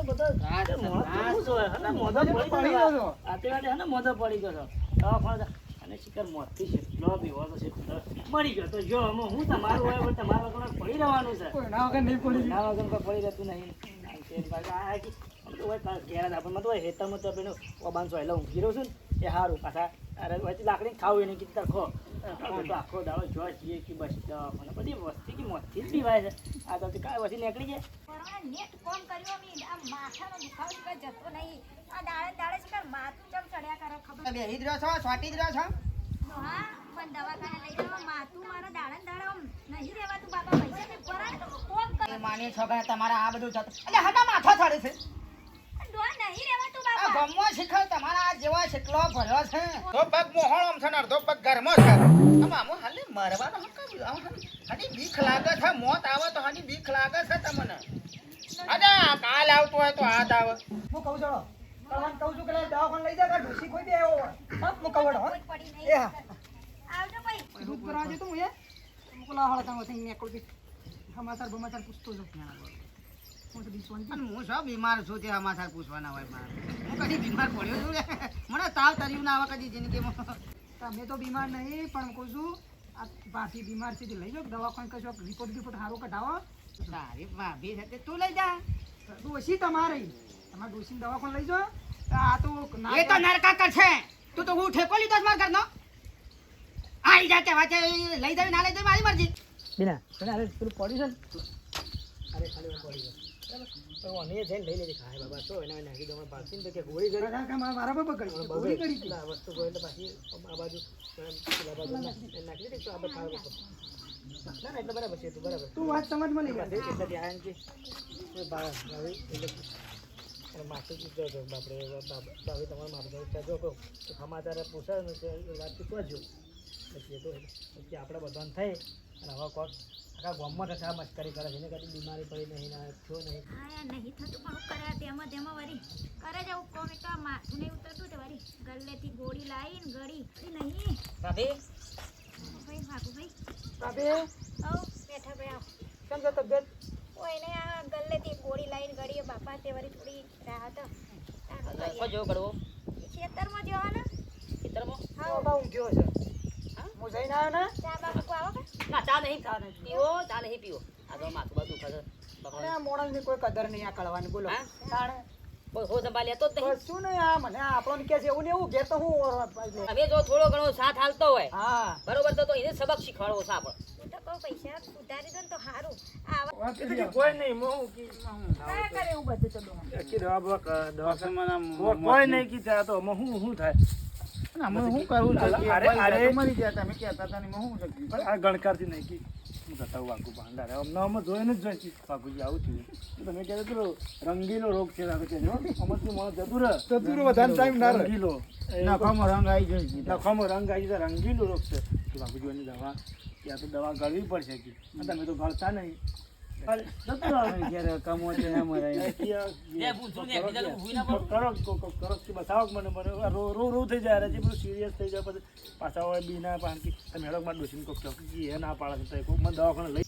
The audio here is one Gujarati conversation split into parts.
તો બધો તે મોઢું પડી પડી ગયો ગયો. આ તે વાતે હને મોઢો પડી ગયો છે. દવાખાને જા. અને શિખર મોતથી શેટલો બીવો તો શેટલો મરી ગયો તો જો અમે હું તમારું હોય પણ તમારા વગર પડી રહેવાનું છે ના વગર નહીં પડી ના વગર કોઈ પડી રહેતું નહીં તે તો ઘેર જ આપણે મત હોય હેતરમાં તો પેલું ઓબાન સોયલા ઊંઘી રહ્યો છું ને એ સારું પાછા. અરે વચ્ચે લાકડી ખાવું એને કીધું ખો. તો આખો દાડો જોવા જઈએ કે બસ મને બધી વસ્તી કે મોતથી જ પીવાય છે. આ તો કાંઈ વસ્તી નીકળી જાય. નેટ કોમ કર્યો મી. આ માથાનો દુખાવો કે જતો નહીં. આ દાડે દાડે છે કે માથું ચમ ચડ્યા કરે ખબર? બે જ રહ્યો છો સોટી જ રહ્યો છો? હા પણ દવાખાને લઈ જવા માથું મારા દાડે દાડે આમ નહીં રહેવાતું બાબા પૈસા ને પરાય કોમ કરે. માની છોકરા તમારા આ બધું જતો એટલે હટા માથો ચડે છે. રહેવાતું આ બાપા ગમો શીખર તમારા આ જેવા ભર્યો છે. તો પગ મોહણમ છે ને અડધો પગ ઘરમાં છે. આમ આમ હાલે મરવાનો હક કર્યો. આમ હાલે. બીક લાગે છે મોત આવે તો હાની બીક લાગે છે તમને. અરે કાલ આવતો હોય તો હાથ આવે. હું કહું છું કળવાન કહું છું કે દવાખાને લઈ જા કે કોઈ દે આવ્યો હોય. હા. એ આવજો ભાઈ. દૂધ હું એ મુકલા હાળા તાંગો થઈને નીકળું છું. સમાચાર બમાચાર પૂછતો છું હું હું શું બીમાર છું તે સમાચાર પૂછવાના હોય મારે. હું કદી બીમાર પડ્યો છું. મને તાવ તર્યું ના આવે કદી જિંદગીમાં. તમે તો બીમાર નહીં પણ કહું છું આ ભાભી બીમાર છે લઈ જાઓ દવાખાને કશો રિપોર્ટ રિપોર્ટ સારો કઢાવો. તારી ભાભી છે તે તું લઈ જા. ડોશી તમારી. તમારે ડોશીને દવાખાને લઈ જાઓ. આ તો ના એ તો નરકા કરશે તું તો હું ઠેકો લીધો મારા ઘરનો? આઈ જા કે વાંચે લઈ જાવી ના લઈ જાવી મારી મરજી. બીના તને અરે પેલું પડ્યું છે ને? અરે ખાલી હું પડી ગયો તો મને જઈને લઈ લેજે ખાય બાબા તો એને નાખી દો ભાગતી ને તો કે ગોળી કરી મારા કામ મારા બાપા કરી ગોળી કરી હતી. આ વસ્તુ ગોળી તો પાછી આ બાજુ પેલા બાજુ ના- નાખી દીધી તો આપણે ખાવા પડશે. ના ના એટલે બરાબર છે. જો. બાપરે બાપ- બાપરે તમારા માથું ત્યાં જો કહું. તો સમાચાર પૂછાય ને વાત પૂછવા જો પછી એ તો પછી આપણે બધાને થઈ અને હવે કોક આખા ગામમાં તો મસ્કરી કરે છે. એને કદી બીમારી પડી નહીં ના થયો નહીં. હા નહીં થતું પણ કરે તેમાં તેમાં વરી. કરે જવું કોમે તો માથું નહીં ઉતરતું તે વરી. ગલ્લેથી ગોળી લાવીને ગળી. એ નહીં. રાધે ભાઈ ભાગુ ભાઈ રાધે આવ બેઠા ભાઈ આવ કેમ છે તબિયત? ઓય ને આ ગલ્લેથી ગોળી લાવીને ગળીએ. બાપા તે વળી થોડી રાહત કો જો કરવો ખેતરમાં જવાના? ખેતરમાં? હા. બા ઊંઘ્યો છે. હું જઈને આવ્યો ને? ચા બા મૂકવા આવો કે? ના ચા નહીં પીવો ચા નહીં પીવો. આ તો માથું બાજુ મોણસની કોઈ કદર નહીં આ કળવાની બોલો. તાણે. હો સંભાળ લેતો જ નહીં. કશું નહીં આ મને આ કે છે એવું ને એવું ઘેર તો હું હવે જો થોડો ઘણો સાથ હાલતો હોય હા. બરોબર તો તો એને સબક શીખવાડવો છે આપણે. તો પૈસા સુધારી દો તો સારું. કોઈ નહીં કરે એવું બધું ચલો કોઈ નહીં કીધા તો હું શું થાય? હું શું અરે, અરે. મરી ગયા તમે કહેતા હતા ને એમાં હું પણ આ ગણકારથી નહીં કી. હું જતા ભાંડારે. અમને અમે જોઈને જ જોઈ. વાગુજી આવું થયું. તમે કહેતા પેલો રંગીલો રોગ છે રાખો છે. જો અમરથી માણસ જતું રહે. જતું રહે, વધારે time ના રંગીલો. નખામાં રંગ આવી જાય નખામાં રંગ આવી જાય રંગીલો રોગ છે. તો દવા ત્યાં તો દવા ગળવી પડશે કે. તમે તો ગળતા નહીં. પૂછું ને, બીજાનું ભૂઈ ના પડું. કરો કો- કો- કે મને મને રો રો રો થઈ જાય હજી બધું સિરિયસ થઈ જાય પછી પાછા હોય બી ના પાણકી તમે હેડો માં ડોસીને કોક ચોકી એ ના પાડે છે કોક મને દવાખાને લઈ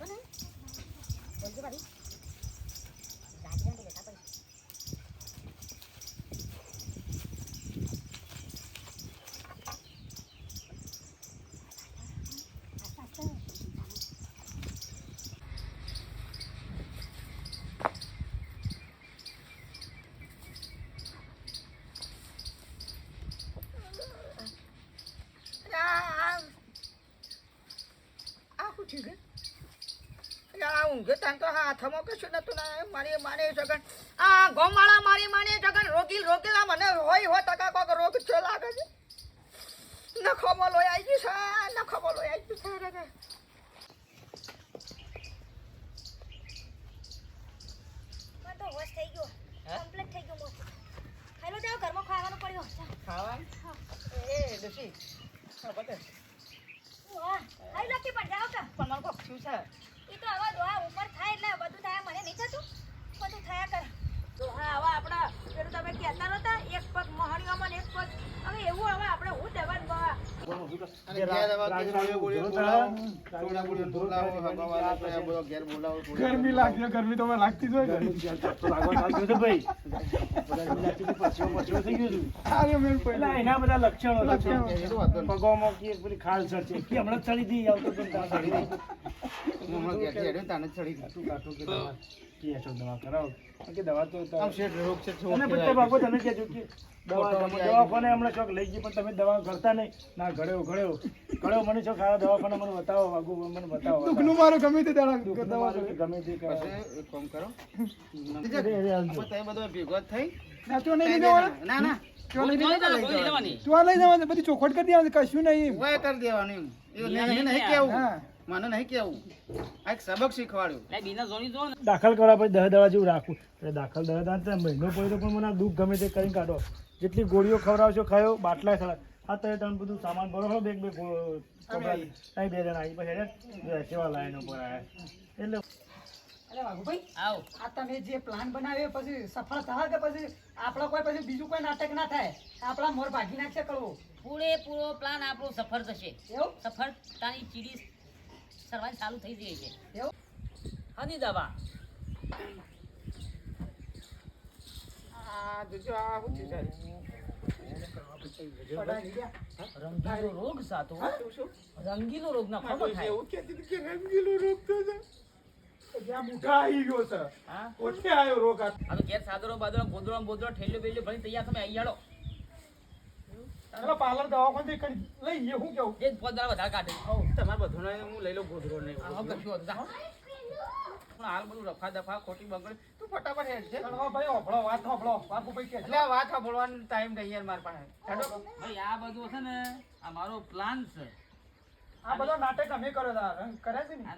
ના હો બોલશો ને બોલજો ભાભી રાજી રાજી બેઠા પડી આ શું થયું કે આ ઊંઘે તાન તો હાથમાં કશું નતું ના મારી માને જગન. આ ગોમાળા મારી માને જગન રોકીલ રોકીલ મને હોય હો તકા કોક રોગ છે લાગે છે. નખોમાં લોહી આવી ગયું છે નખોમાં લોહી આવી ગયું છે. એ તો હવે દોહા ઉંમર થાય એટલે બધું થાય, મને નહીં થતું. બધું થયા કરે. દોહા હવે આપણા, પેલું તમે કહેતા નતા એક પગ મહાણીઓમાં એક પગ. હવે એવું હવે આપણે હું દવા ગરમી લાગી ગરમી તો લાગતી જ હોય લાગતી એના બધા લક્ષણો. પગોમાં ખાલ ચડશે હમણાં ચડી હતી આવતો તો ચડી હતી. કાટું કાટું કે દવા? કે છો કરાવો. કે દવા તો તો- અને તમે કેજો કે દવાખાને હમણાં શોખ લઈ ગઈ પણ તમે દવા કરતા નહીં. ના ઘડ્યો ઘડ્યો. ઘડ્યો મને શોખ આ દવાખાને મને બતાવો વાગુ મને બતાવો. દુખનું મારું ગમે તે દાડા દુઃખનું દવા મારું ગમે તે કરાવો. એક કામ કરો. તમે નહીં ભેગો થઈ. ના તો લઈ બધી ચોખવટ કરી દેવાની કશું નહીં મને નહીં કેવું આ એક સબક શીખવાડ્યું. દાખલ કરવા પછી દહ દવા જેવું રાખવું એટલે દાખલ દહ દવા મહિનો પડ્યો પણ મને દુઃખ ગમે તે કરીને કાઢો. જેટલી ગોળીઓ ખવડાવશો ખાયો બાટલા ખરા આ તો તમે બધું સામાન ભરો છો બેગ બે કઈ બે જણા આવી પછી હેડે, સેવા લાઈન ઉપર આયા. એટલે અરે વાઘુભાઈ આ તમે જે પ્લાન બનાવ્યો પછી સફળ થાય કે પછી આપણા કોઈ પછી બીજું કોઈ નાટક ના થાય? આપણા મોર ભાગી નાખશે કરવો પૂરેપૂરો પ્લાન આપણો સફળ થશે. એવું? સફળતાની ચીડી સરવાની ચાલુ થઈ ગઈ છે. એવું? હની દવા. આ જોજો આ શું થયું સાહેબ? રંગીલો રોગ સાતો. રંગીલો રોગ ના ખબર એવું કહેતી કે રંગીલો રોગ. જ્યાં હા? તો પાર્લર દવાખાને લઈ હું કેવું? વધારે કાઢે. તમારે બધું હું લઈ લઉં ગોધરો ને આ હવે કશું હતું જા. પણ હાલ બધું રફા દફા ખોટી બગડ. તું ફટાફટ હેડ છે. ભાઈ હોભળો વાત હોભળો. બાપુભાઈ કે એટલે વાત હોભળવાનો ટાઈમ નહીં યાર મારા પાસે. ભાઈ આ બધું છે ને આ મારો પ્લાન છે. આ બધો નાટક અમે કર્યો હતા કરે છે ને?